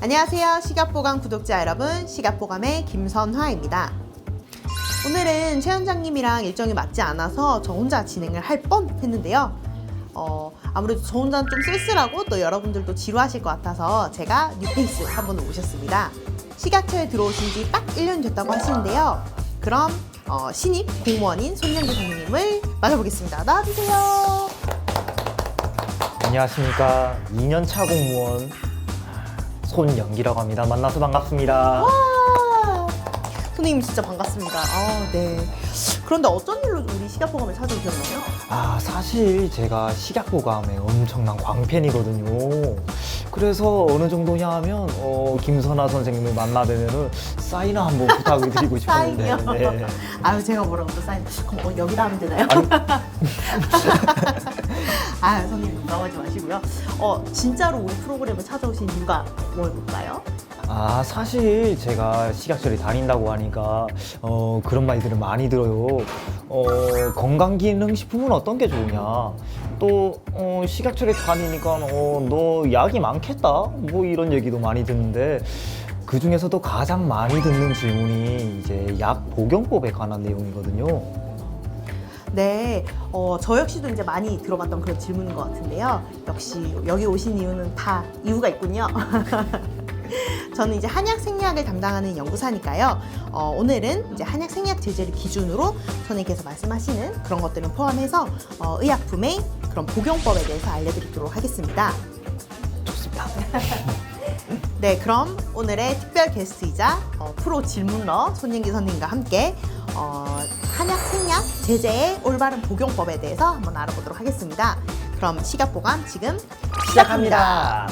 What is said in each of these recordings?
안녕하세요. 시각보감 구독자 여러분, 시각보감의 김선화입니다. 오늘은 최 원장님이랑 일정이 맞지 않아서 저 혼자 진행을 할 뻔 했는데요. 어, 아무래도 저 혼자는 좀 쓸쓸하고 또 여러분들도 지루하실 것 같아서 제가 뉴페이스 한분 오셨습니다. 시각처에 들어오신 지 딱 1년 됐다고 하시는데요. 그럼 어, 신입 공무원인 손영기 선생님을 만나보겠습니다. 나와주세요. 안녕하십니까. 2년차 공무원 손영기라고 합니다. 만나서 반갑습니다. 와! 선생님 진짜 반갑습니다. 아, 네. 그런데 어떤 일로 우리 시각보감을 찾아오셨나요? 아, 사실 제가 시각보감의 엄청난 광팬이거든요. 그래서 어느 정도냐 하면 어, 김선아 선생님을 만나뵈면은 사인을 한번 부탁을 드리고 싶었는데. 사인이요? 네. 아유 제가 뭐라고 또 사인 그럼 어, 여기다 하면 되나요? 아니, 아 선생님 넘어가지 마시고요. 어 진짜로 우리 프로그램을 찾아오신 이유가 뭘까요? 아, 사실 제가 시각처를 다닌다고 하니까 어, 그런 말들을 많이 들어요. 어, 건강기능식품은 어떤 게 좋으냐? 또 어, 시각처를 다니니까 어, 너 약이 많겠다? 뭐 이런 얘기도 많이 듣는데 그 중에서도 가장 많이 듣는 질문이 이제 약 복용법에 관한 내용이거든요. 네, 어, 저 역시도 이제 많이 들어봤던 그런 질문인 것 같은데요. 역시 여기 오신 이유는 다 이유가 있군요. 저는 이제 한약 생리학을 담당하는 연구사니까요. 어, 오늘은 이제 한약 생리학 제재를 기준으로 선생님께서 말씀하시는 그런 것들을 포함해서 어, 의약품의 그런 복용법에 대해서 알려드리도록 하겠습니다. 좋습니다. 네, 그럼 오늘의 특별 게스트이자 어, 프로 질문러 손진기 선생님과 함께 어, 한약 생약 제재의 올바른 복용법에 대해서 한번 알아보도록 하겠습니다. 그럼 시각 보감 지금 시작합니다.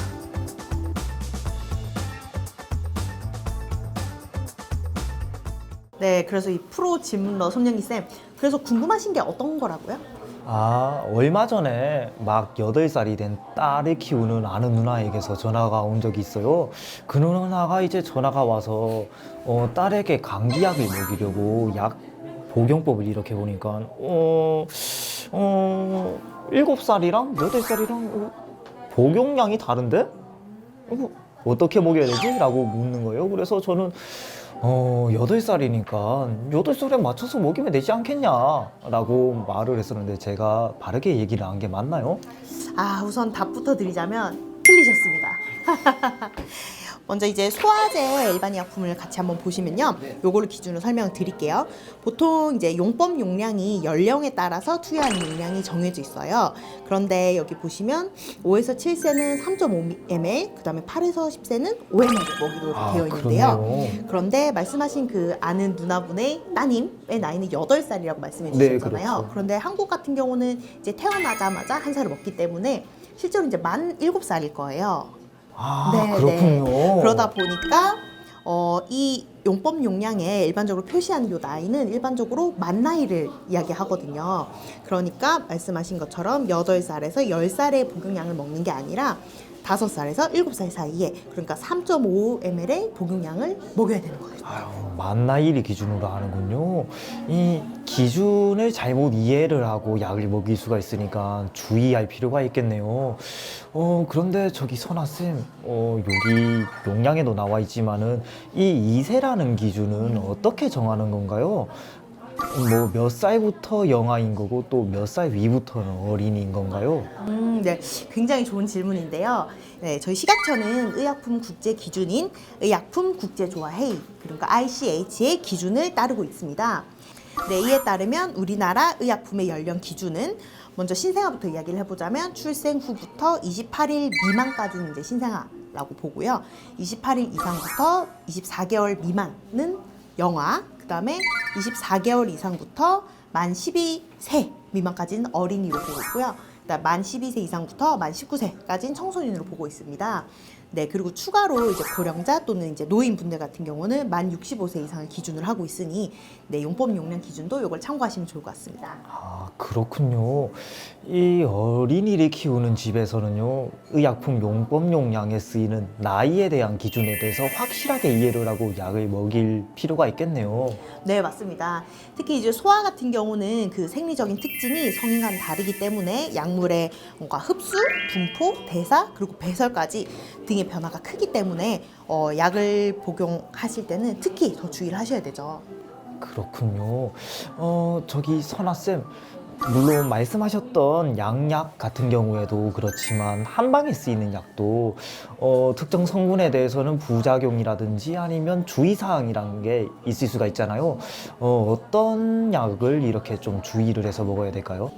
네, 그래서 이 프로 질문러 손영기 쌤, 그래서 궁금하신 게 어떤 거라고요? 아, 얼마 전에 막 8살이 된 딸을 키우는 아는 누나에게서 전화가 온 적이 있어요. 그 누나가 이제 전화가 와서 어, 딸에게 감기약을 먹이려고 약 복용법을 이렇게 보니까 어, 어, 7살이랑 8살이랑 어, 복용량이 다른데? 어, 어떻게 먹여야 되지? 라고 묻는 거예요. 그래서 저는 어, 8살이니까 8살에 맞춰서 먹이면 되지 않겠냐? 라고 말을 했었는데 제가 바르게 얘기를 한 게 맞나요? 아, 우선 답부터 드리자면 틀리셨습니다. 먼저 이제 소화제 일반 약품을 같이 한번 보시면요. 요거를 기준으로 설명을 드릴게요. 보통 이제 용법 용량이 연령에 따라서 투여하는 용량이 정해져 있어요. 그런데 여기 보시면 5에서 7세는 3.5ml, 그다음에 8에서 10세는 5ml 먹이도록 아, 되어 있는데요. 그러네요. 그런데 말씀하신 그 아는 누나분의 따님의 나이는 8살이라고 말씀해 네, 주셨잖아요. 그렇죠. 그런데 한국 같은 경우는 이제 태어나자마자 한 살을 먹기 때문에 실제로 이제 만 7살일 거예요. 아, 네, 그렇군요. 그러다 보니까 어, 이 용법 용량에 일반적으로 표시하는 요 나이는 일반적으로 만 나이를 이야기하거든요. 그러니까 말씀하신 것처럼 8살에서 10살의 복용량을 먹는 게 아니라 5살에서 7살 사이에 그러니까 3.5ml의 복용량을 먹여야 되는 거예요. 아유, 만 나이를 기준으로 하는군요. 이 기준을 잘못 이해를 하고 약을 먹일 수가 있으니까 주의할 필요가 있겠네요. 어, 그런데 저기 선아 쌤, 어, 여기 용량에도 나와 있지만은 이 2세라는 기준은 어떻게 정하는 건가요? 뭐 몇 살부터 영아인 거고 또 몇 살 위부터는 어린이인 건가요? 음, 네. 굉장히 좋은 질문인데요. 네, 저희 시각처는 의약품 국제 기준인 의약품 국제조화회의, 그러니까 ICH의 기준을 따르고 있습니다. 네, 이에 따르면 우리나라 의약품의 연령 기준은 먼저 신생아부터 이야기를 해보자면 출생 후부터 28일 미만까지는 이제 신생아라고 보고요. 28일 이상부터 24개월 미만은 영아, 그 다음에 24개월 이상부터 만 12세 미만까지는 어린이로 보고 있고요. 그다음 만 12세 이상부터 만 19세까지는 청소년으로 보고 있습니다. 네, 그리고 추가로 이제 고령자 또는 이제 노인분들 같은 경우는 만 65세 이상을 기준으로 하고 있으니 네, 용법 용량 기준도 이걸 참고하시면 좋을 것 같습니다. 아, 그렇군요. 이 어린이를 키우는 집에서는요, 의약품 용법 용량에 쓰이는 나이에 대한 기준에 대해서 확실하게 이해를 하고 약을 먹일 필요가 있겠네요. 네, 맞습니다. 특히 이제 소아 같은 경우는 그 생리적인 특징이 성인과는 다르기 때문에 약 물의 뭔가 흡수, 분포, 대사, 그리고 배설까지 등의 변화가 크기 때문에 어, 약을 복용하실 때는 특히 더 주의를 하셔야 되죠. 그렇군요. 어, 저기 선아쌤. 물론 말씀하셨던 양약 같은 경우에도 그렇지만 한방에 쓰이는 약도 어, 특정 성분에 대해서는 부작용이라든지 아니면 주의사항이라는 게 있을 수가 있잖아요. 어, 어떤 약을 이렇게 좀 주의를 해서 먹어야 될까요?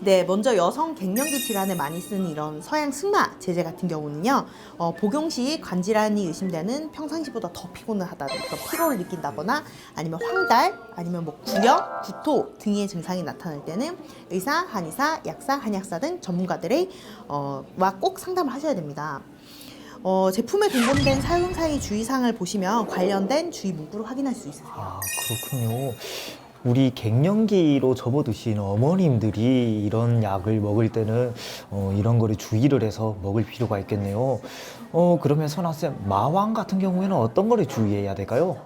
네, 먼저 여성 갱년기 질환에 많이 쓰는 이런 서양 승마 제제 같은 경우는요, 어, 복용 시 관질환이 의심되는 평상시보다 더 피곤을 하다든가 피로를 느낀다거나 아니면 황달, 아니면 뭐 구령, 구토 등의 증상이 나타날 때는 의사, 한의사, 약사, 한약사 등 전문가들의 어, 와꼭 상담을 하셔야 됩니다. 어, 제품에 등본된 사용사의 주의사항을 보시면 관련된 주의 문구를 확인할 수 있으세요. 아, 그렇군요. 우리 갱년기로 접어드신 어머님들이 이런 약을 먹을 때는 어, 이런 거를 주의를 해서 먹을 필요가 있겠네요. 어, 그러면 선아쌤, 마왕 같은 경우에는 어떤 거를 주의해야 될까요?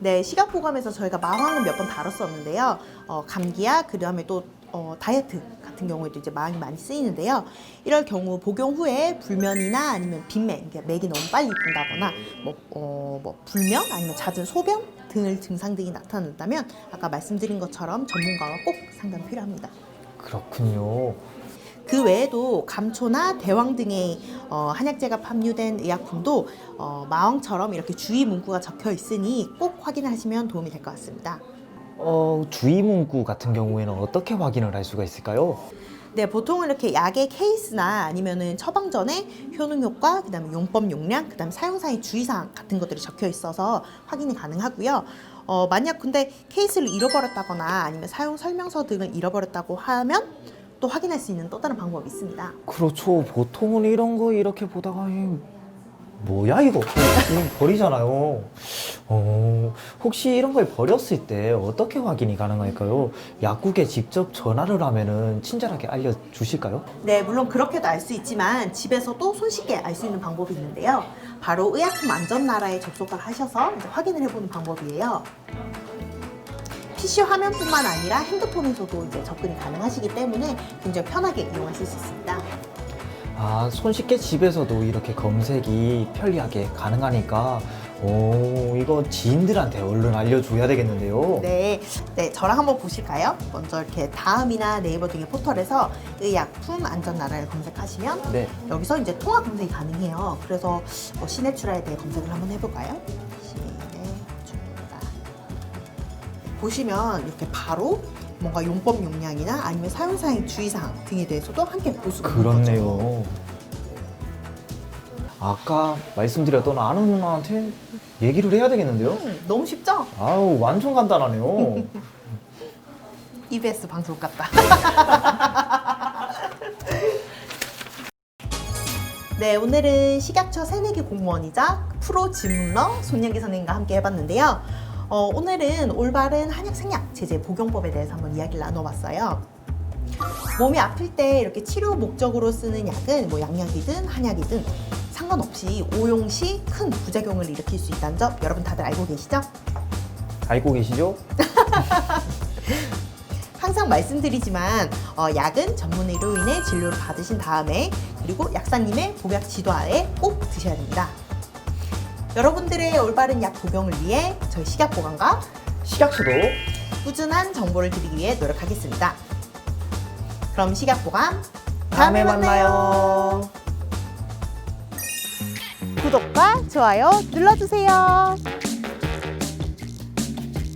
네, 시각보감에서 저희가 마황은 몇 번 다뤘었는데요. 어, 감기약, 그 다음에 또 어, 다이어트 같은 경우에도 이제 마왕이 많이 쓰이는데요. 이럴 경우 복용 후에 불면이나 아니면 빈맥, 그러니까 맥이 너무 빨리 든다거나 뭐, 어, 뭐 불면 아니면 잦은 소변 등을 증상 등이 나타난다면 아까 말씀드린 것처럼 전문가와 꼭 상담 필요합니다. 그렇군요. 그 외에도 감초나 대왕 등의 어, 한약재가 함유된 의약품도 어, 마왕처럼 이렇게 주의 문구가 적혀 있으니 꼭 확인하시면 도움이 될 것 같습니다. 어, 주의 문구 같은 경우에는 어떻게 확인을 할 수가 있을까요? 네, 보통은 이렇게 약의 케이스나 아니면은 처방 전에 효능 효과, 그다음에 용법 용량, 그다음에 사용사의 주의사항 같은 것들이 적혀 있어서 확인이 가능하고요. 어, 만약 근데 케이스를 잃어버렸다거나 아니면 사용 설명서 등을 잃어버렸다고 하면 또 확인할 수 있는 또 다른 방법이 있습니다. 그렇죠. 보통은 이런 거 이렇게 보다가 이, 뭐야 이거 이건 버리잖아요. 어, 혹시 이런 걸 버렸을 때 어떻게 확인이 가능할까요? 약국에 직접 전화를 하면은 친절하게 알려주실까요? 네, 물론 그렇게도 알 수 있지만 집에서도 손쉽게 알 수 있는 방법이 있는데요. 바로 의약품 안전나라에 접속을 하셔서 이제 확인을 해보는 방법이에요. PC 화면뿐만 아니라 핸드폰에서도 이제 접근이 가능하시기 때문에 굉장히 편하게 이용하실 수 있습니다. 아, 손쉽게 집에서도 이렇게 검색이 편리하게 가능하니까 오, 이거 지인들한테 얼른 알려줘야 되겠는데요. 네, 네, 저랑 한번 보실까요? 먼저 이렇게 다음이나 네이버 등의 포털에서 의약품 안전 나라를 검색하시면 네. 여기서 이제 통화 검색이 가능해요. 그래서 뭐 시내 출하에 대해 검색을 한번 해볼까요? 시내출하 보시면 이렇게 바로 뭔가 용법 용량이나 아니면 사용사의 주의사항 등에 대해서도 함께 볼 수가 있는 거죠. 그렇네요. 아까 말씀드렸던 아는 누나한테 얘기를 해야 되겠는데요? 음, 너무 쉽죠? 아우 완전 간단하네요. EBS 방송 같다. 네, 오늘은 식약처 새내기 공무원이자 프로 질문러 손예기 선생님과 함께 해봤는데요. 어, 오늘은 올바른 한약 생약 제제 복용법에 대해서 한번 이야기를 나눠봤어요. 몸이 아플 때 이렇게 치료 목적으로 쓰는 약은 뭐 양약이든 한약이든 상관없이 오용 시 큰 부작용을 일으킬 수 있다는 점 여러분 다들 알고 계시죠? 알고 계시죠? 항상 말씀드리지만 어, 약은 전문 의료인의 진료를 받으신 다음에 그리고 약사님의 복약 지도하에 꼭 드셔야 됩니다. 여러분들의 올바른 약 복용을 위해 저희 식약보건과 식약처도 꾸준한 정보를 드리기 위해 노력하겠습니다. 그럼 식약보감 다음에 만나요. 구독과 좋아요 눌러주세요.